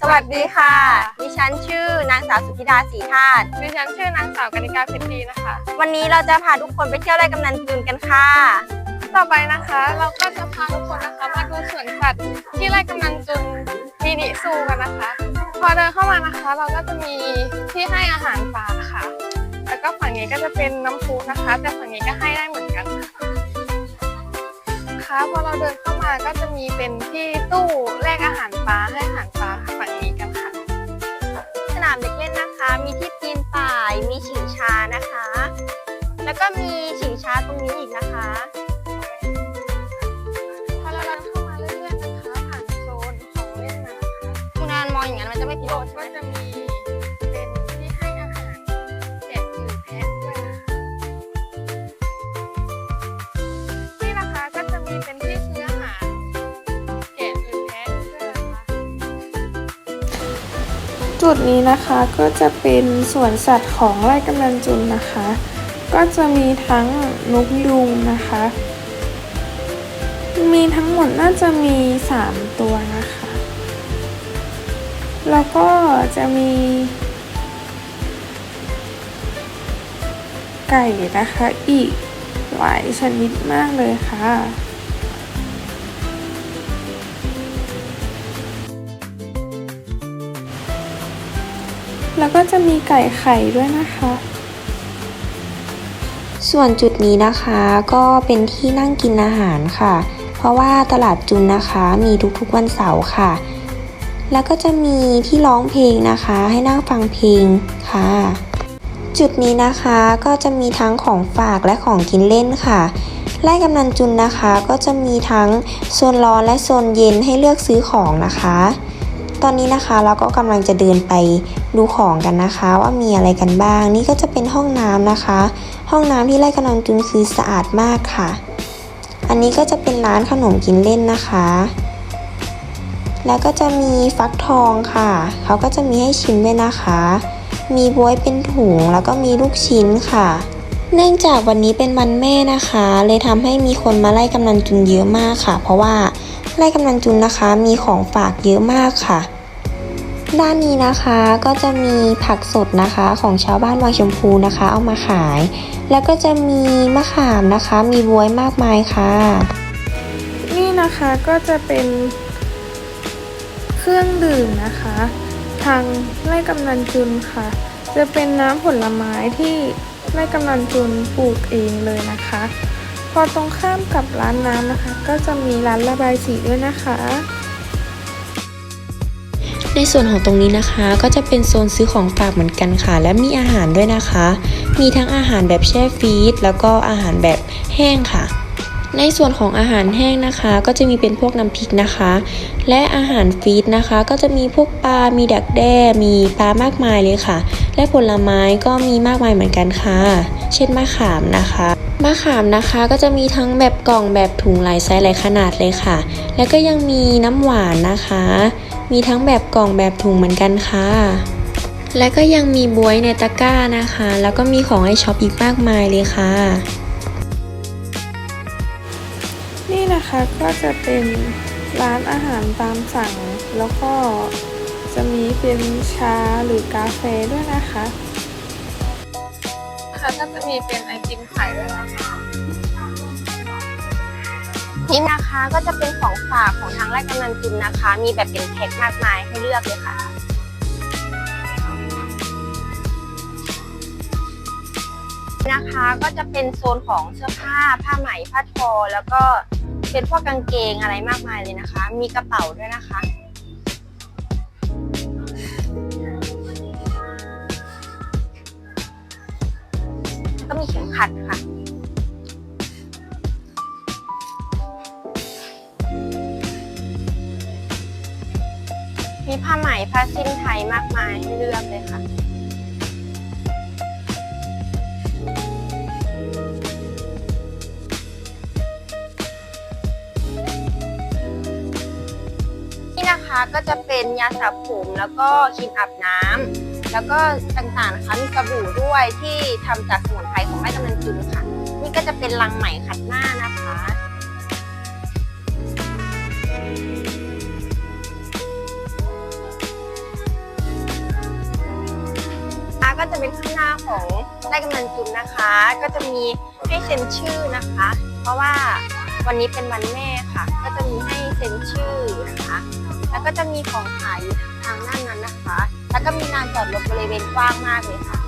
สวัสดีค่ะ ดิฉันชื่อนางสาวสุธิดาศรีธาตุดิฉันชื่อนางสาวกนิกาเพชรดีนะคะ วันนี้เราจะพาทุกคนไปเที่ยวไร่กำนันจุนกันค่ะ ต่อไปนะคะ เราก็จะพาทุกคนนะคะมาดูสวนสัตว์ที่ไร่กำนันจุนมินิซูกันนะคะ พอเดินเข้ามานะคะ เราก็จะมีที่ให้อาหารปลาค่ะ แล้วก็ฝั่งนี้ก็จะเป็นน้ำพุนะคะ แต่ฝั่งนี้ก็ให้ได้เหมือนกันค่ะค่ะพอเราเดินเข้ามาก็จะมีเป็นที่ตู้แลกอาหารปลาให้อาหารปลา มีที่ปีนป่าย มีฉิงช้านะคะ แล้วก็มีฉิงช้าตรงนี้อีกนะคะพอเราเดินเข้ามาเรื่อยๆนะคะผ่านโซนของเล่นมานะคะคุณอานมองอย่างนั้นมันจะไม่ผิดโรสใช่ไหม จุดนี้นะคะก็จะเป็นสวนสัตว์ของไร่กำนันจุนนะคะ ก็จะมีทั้งนกยุงนะคะ มีทั้งหมดน่าจะมี 3 ตัวนะคะ แล้วก็จะมี ไก่นะคะอีกหลายชนิดมากเลยค่ะ แล้วก็จะมีไก่ไข่ด้วยนะคะ ส่วนจุดนี้นะคะก็เป็นที่นั่งกินอาหารค่ะ เพราะว่าตลาดจุนนะคะมีทุกๆวันเสาร์ค่ะ แล้วก็จะมีที่ร้องเพลงนะคะ ให้นั่งฟังเพลงค่ะ จุดนี้นะคะก็จะมีทั้งของฝากและของกินเล่นค่ะไร่กำนันจุนนะคะก็จะมีทั้งโซนร้อนและโซนเย็นให้เลือกซื้อของนะคะ ตอนนี้นะคะเราก็กำลังจะเดินไป ดูของกันนะคะว่ามีอะไรกันบ้าง นี่ก็จะเป็นห้องน้ำนะคะ ห้องน้ำที่ไร่กำลังจุนคือสะอาดมากค่ะ อันนี้ก็จะเป็นร้านขนมกินเล่นนะคะ แล้วก็จะมีฟักทองค่ะ เขาก็จะมีให้ชิมด้วยนะคะ มีบวยเป็นถุงแล้วก็มีลูกชิ้นค่ะ เนื่องจากวันนี้เป็นวันแม่นะคะ เลยทำให้มีคนมาไล่กำนันจุนเยอะมากค่ะ เพราะว่าไล่กำนันจุนนะคะ มีของฝากเยอะมากค่ะ ด้านนี้นะคะก็จะมีผักสดนะคะของชาวบ้านวังชมพูนะคะ เอามาขาย แล้วก็จะมีมะขามนะคะ มีบวยมากมายค่ะ นี่นะคะก็จะเป็นเครื่องดื่มนะคะ ทางไร่กำนันจุนค่ะ จะเป็นน้ำผลไม้ที่ไร่กำนันจุนปลูกเองเลยนะคะ พอตรงข้ามกับร้านน้ำนะคะ ก็จะมีร้านระบายสีด้วยนะคะ ในส่วนของตรงนี้นะคะ ก็จะเป็นโซนซื้อของฝากเหมือนกันค่ะ และมีอาหารด้วยนะคะ มีทั้งอาหารแบบแช่ฟรีซแล้วก็อาหารแบบแห้งค่ะ ในส่วนของอาหารแห้งนะคะ ก็จะมีเป็นพวกน้ำพริกนะคะ และอาหารฟรีซนะคะ ก็จะมีพวกปลา มีดักแด้ มีปลามากมายเลยค่ะ และผลไม้ก็มีมากมายเหมือนกันค่ะ เช่นมะขามนะคะมะขามนะคะก็จะมีทั้งแบบกล่องแบบถุงหลายไซส์หลายขนาดเลยค่ะ แล้วก็ยังมีน้ำหวานนะคะ มีทั้งแบบกล่องแบบถุงเหมือนกันค่ะ และก็ยังมีบวยในตะกร้านะคะ แล้วก็มีของให้ช็อปอีกมากมายเลยค่ะ นี่นะคะก็จะเป็นร้านอาหารตามสั่ง แล้วก็จะมีเป็นชาหรือกาแฟด้วยนะคะค่ะก็จะมีเป็นไอติมขายด้วยนะคะ นี่นะคะก็จะเป็นของฝากของทางไร่กำนันจุนนะคะ มีแบบเป็นแพ็คมากมายให้เลือกเลยค่ะ นะคะก็จะเป็นโซนของเสื้อผ้า ผ้าไหมผ้าทอ แล้วก็เป็นพวกกางเกงอะไรมากมายเลยนะคะ มีกระเป๋าด้วยนะคะก็มีเข็มขัดค่ะ ผ้าไหมผ้าสิ้นไทยมากมายให้เลือกเลยค่ะ นี่นะคะก็จะเป็นยาสระผมแล้วก็ครีมอาบน้ำแล้วก็ต่างๆนะคะมีสบู่ด้วยที่ทำจากสมุนไพรของไร่กำนันจุนค่ะ นี่ก็จะเป็นลังไหมขัดหน้านะ ก็จะเป็นข้างหน้าของไร่กำนันจุนนะคะ ก็จะมีให้เซ็นชื่อนะคะ เพราะว่าวันนี้เป็นวันแม่ค่ะ ก็จะมีให้เซ็นชื่อนะคะ แล้วก็จะมีของขายอยู่ทางด้านนั้นนะคะ แล้วก็มีลานจอดรถบริเวณกว้างมากเลยค่ะ